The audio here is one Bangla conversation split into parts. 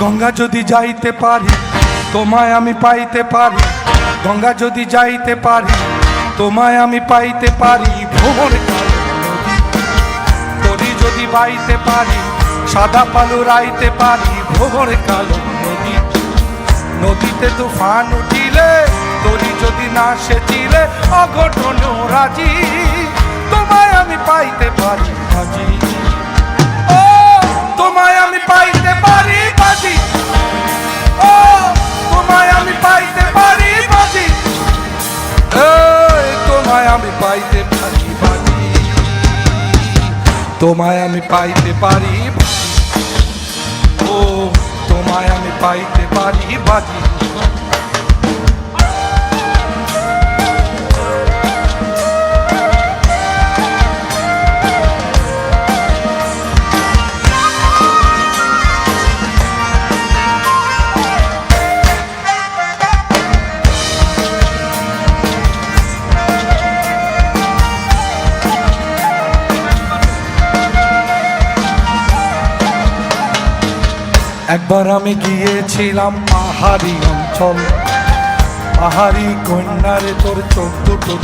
গঙ্গা যদি যাইতে পারি, তোমায় আমি পাইতে পারি। গঙ্গা যদি যাইতে পারি, তোমায় আমি পাইতে পারি। নদী তরি যদি বাইতে পারি, সাদা পালু রাইতে পারি। ভ্রমণ কালো নদী, নদীতে তুফান উঠিলে, তরি যদি না সেচিলে অঘটন রাজি। তোমায় আমি পাইতে পারি। ও তোমায় আমি পাইতে পারি বাজি একবার আমি গিয়েছিলাম পাহাড়ি অঞ্চল। পাহাড়ি কন্যারে তোর চোখ দুটো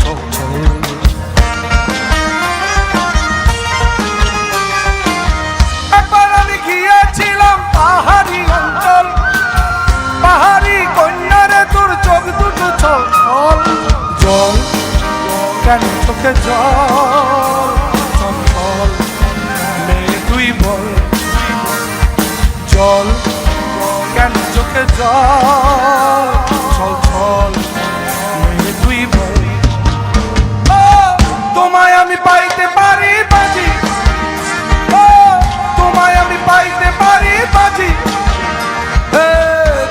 একবার আমি গিয়েছিলাম পাহাড়ি অঞ্চল। পাহাড়ি তোর জল চোখে জল? তুই বল। জল তোমায় আমি পাইতে বাজি তোমায় আমি পাইতে পারি বাজি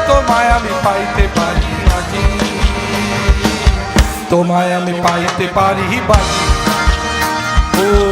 তোমায় আমি পাইতে পারি তোমায় আমি পাইতে পারি বাজি ও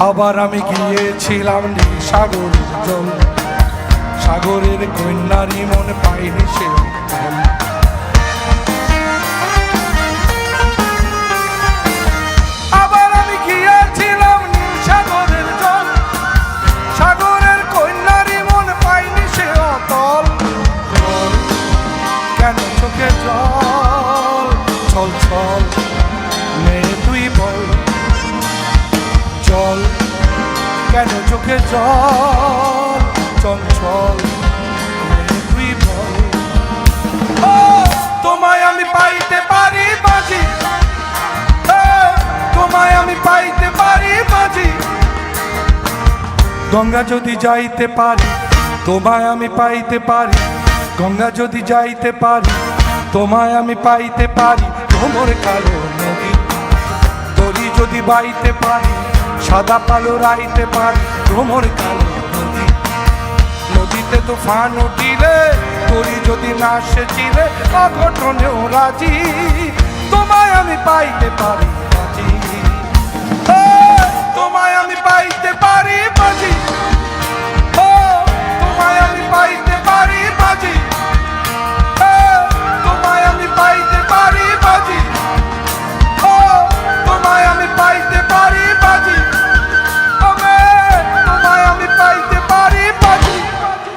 আবার আমি গিয়েছিলাম নীল সাগরের জল। সাগরের কন্যারি মনে পাইনি সে। আবার আমি গিয়েছিলাম সাগরের জল। সাগরের কন্যারি মন পাইনি সে কেন চোখে জল? মেয়ে, তুই বল। জল, কেন চোখে জল? চঞ্চল তুই বল। তোমায় আমি পাইতে পারি বাজি তোমায় আমি পাইতে পারি বাজি গঙ্গা যদি যাইতে পারি, তোমায় আমি পাইতে পারি। গঙ্গা যদি যাইতে পারি, তোমায় আমি পাইতে পারি। ভ্রমর কালো নদী তরি যদি বাইতে পারি। সাদা পালো রাইতে পার ভ্রমর কালো নদী। নদীতে তুফান উঠিলে তুই যদি না সেচিলে, অঘটনেও রাজি। তোমায় আমি পাইতে পারি।